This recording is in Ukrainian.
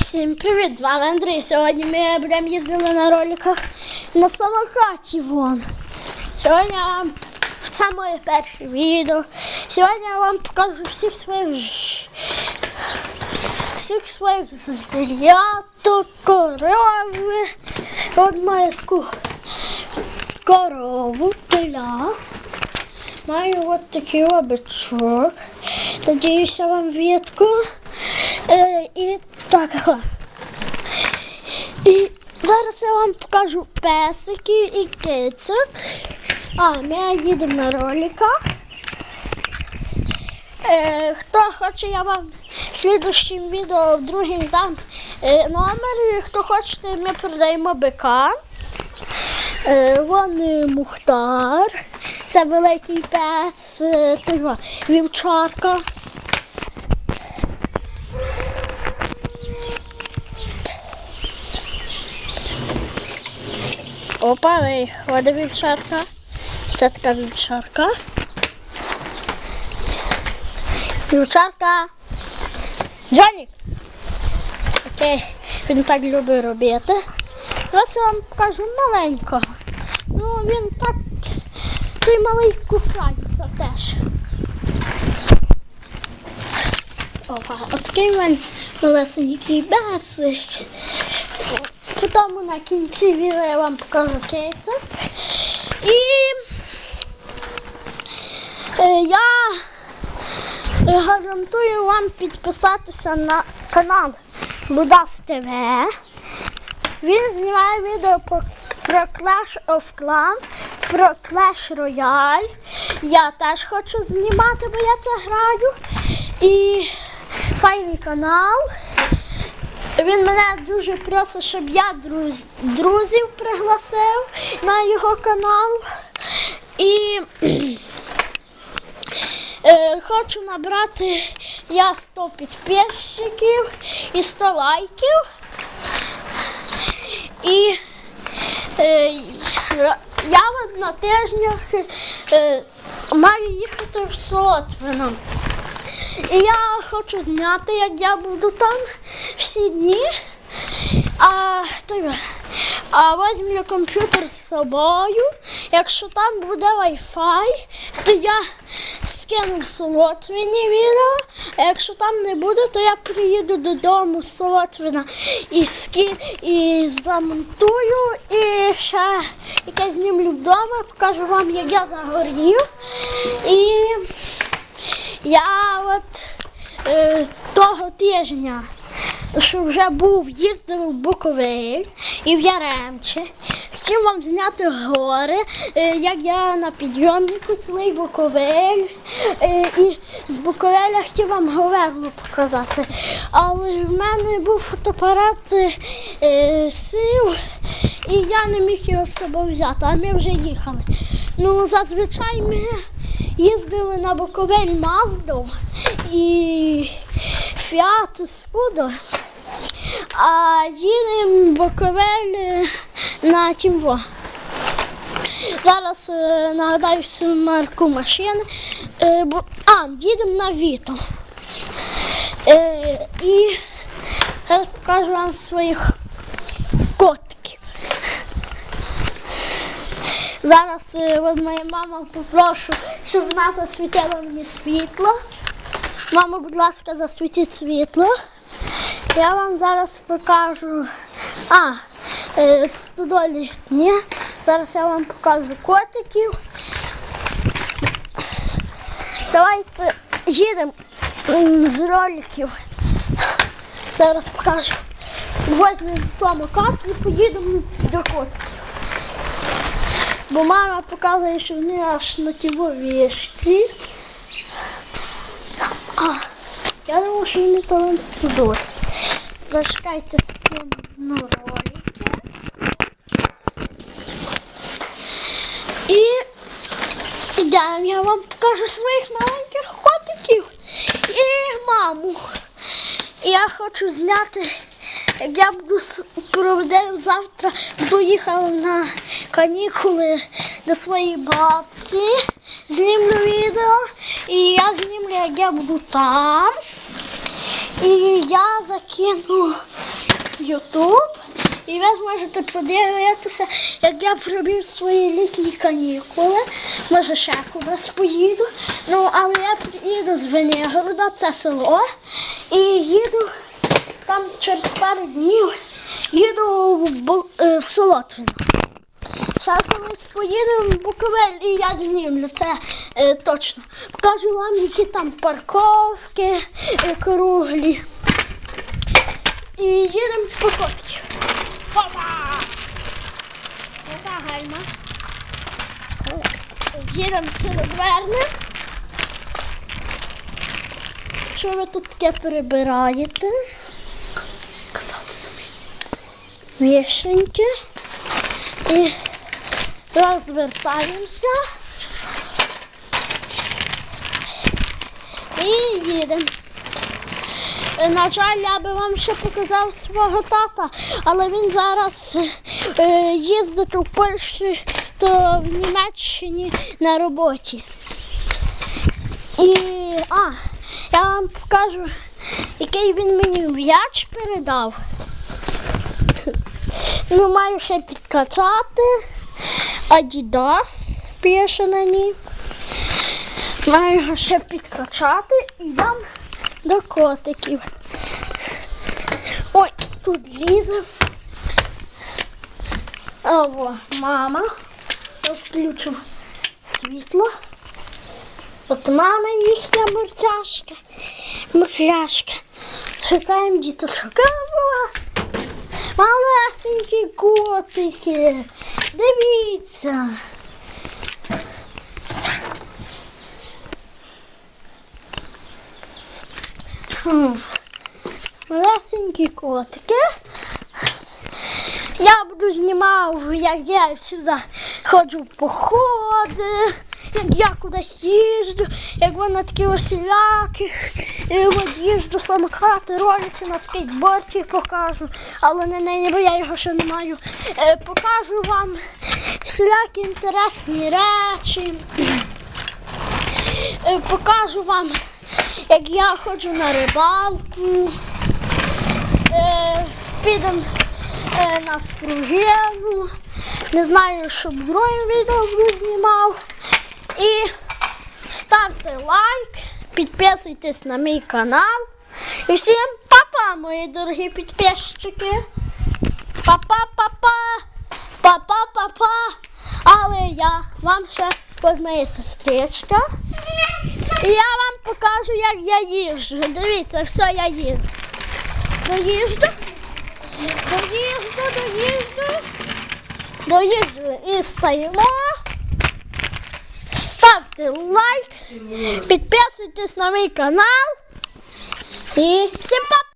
Всім привіт! З вами Андрій. Сьогодні ми будемо їздити на роликах на самокаті вон. Сьогодні вам це моє перше відео. Сьогодні я вам покажу всіх своїх всіх своїх звіряток, корови. От маю таку корову, теля. Маю от такий обичок. Надіюся вам відку. Е, і так. І зараз я вам покажу песиків і кицьок. А, ми їдемо на роликах. Е, хто хоче, я вам в слідущому відео в другим дам е, номер. Хто хочете, ми продаємо бика. Е, Вон е, Мухтар. Це великий пес, е, вівчарка. Опа, виходить вівчарка. Це така вівчарка. Вівчарка. Джонік. Окей, він так любить робити. Зараз я вам покажу маленького. Ну, він так, той малий кусається теж. Опа, отакий в мене малесенький бесик. Потім на кінці відео я вам покажу кейця. І е, я гарантую вам підписатися на канал Будас ТВ. Він знімає відео про Clash of Clans, про Clash Royale. Я теж хочу знімати, бо я це граю. І файний канал. Він мене дуже просить, щоб я друз, друзів пригласив на його канал. І е, хочу набрати я 100 підписчиків і 100 лайків. І е, я на тижнях е, маю їхати в Солотвино. І я хочу зняти, як я буду там всі дні. А, то, а візьму комп'ютер з собою. Якщо там буде Wi-Fi, то я скину Солотвині відео. А якщо там не буде, то я приїду додому з Солотвина і ски, і замонтую, і ще яке знімлю вдома, покажу вам, як я загорів. І я от е, того тижня, що вже був, їздив в Буковель і в Яремче. Хотів вам зняти гори, е, як я на підйомнику цілий Буковель. Е, і з Буковеля хотів вам Говерлу показати. Але в мене був фотоапарат е, сив, і я не міг його з собою взяти, а ми вже їхали. Ну, зазвичай ми їздили на Буковель Маздов і Фіат Скудо. А їдемо е, на Тімво. Зараз е, нагадаю марку машини. Е, а, їдемо на Віто. Е, і зараз покажу вам своїх котиків. Зараз моя мама попрошу, щоб вона засвітила мені світло. Мамо, будь ласка, засвітіть світло. Я вам зараз покажу. А, е, стодолі. Зараз я вам покажу котиків. Давайте їдемо з роликів. Зараз покажу. Возьмемо самокат і поїдемо до котиків. Бо мама показує, що вони аж на ті вішці. А, я думаю, що вони то студують. Зачекайте скину ролики. І йдемо, я вам покажу своїх маленьких котиків і маму. Я хочу зняти, як я буду проведу завтра, їхав на канікули до своєї бабці, знімлю відео, і я знімлю, як я буду там. І я закину Ютуб. І ви зможете подивитися, як я провів свої літні канікули. Може, ще кудись поїду. Ну, але я приїду з Венігорода, це село, і їду там через пару днів їду в, е, в Солотвино. Ще колись поїдемо в Буковель і я знімлю це е, точно. Покажу вам, які там парковки е, круглі. І їдемо по фотки. Опа! Опа, гальма. Їдемо все розверне. Що ви тут таке перебираєте? Казали мені. Вішеньки. І розвертаємося. І їдемо. На я би вам ще показав свого тата, але він зараз е, їздить у Польщі то в Німеччині на роботі. І а, я вам покажу, який він мені м'яч передав. Ну, маю ще підкачати. Adidas пише на ній. Маю його ще підкачати і дам до котиків. Ой, тут лізе. Ого, мама. Включу світло. От мама їхня мурчашка. Мурчашка. Шукаємо діточок. Малесенькі котики. Дивіться. Ласенькі котики. Я буду знімав, як я сюди ходжу походи, як я кудись їжджу, як ви на такі осіляких, от їжджу самокати, ролики на скейтборді покажу, але не нині, бо я його ще не маю. Е, покажу вам всілякі інтересні речі. Е, покажу вам, як я ходжу на рибалку. Е, підемо на спружину. Не знаю, що в другому відео знімав. І ставте лайк, підписуйтесь на мій канал. І всім па-па, мої дорогі підписчики. Па-па-па-па. Па-па-па-па. Але я вам ще моя сестричка. І я вам покажу, як я їжджу. Дивіться, все я їду. Доїжджу. Доїжджу, доїжджу. Доїжджу і стаємо. Ставте лайк, підписуйтесь на мій канал. І всім па!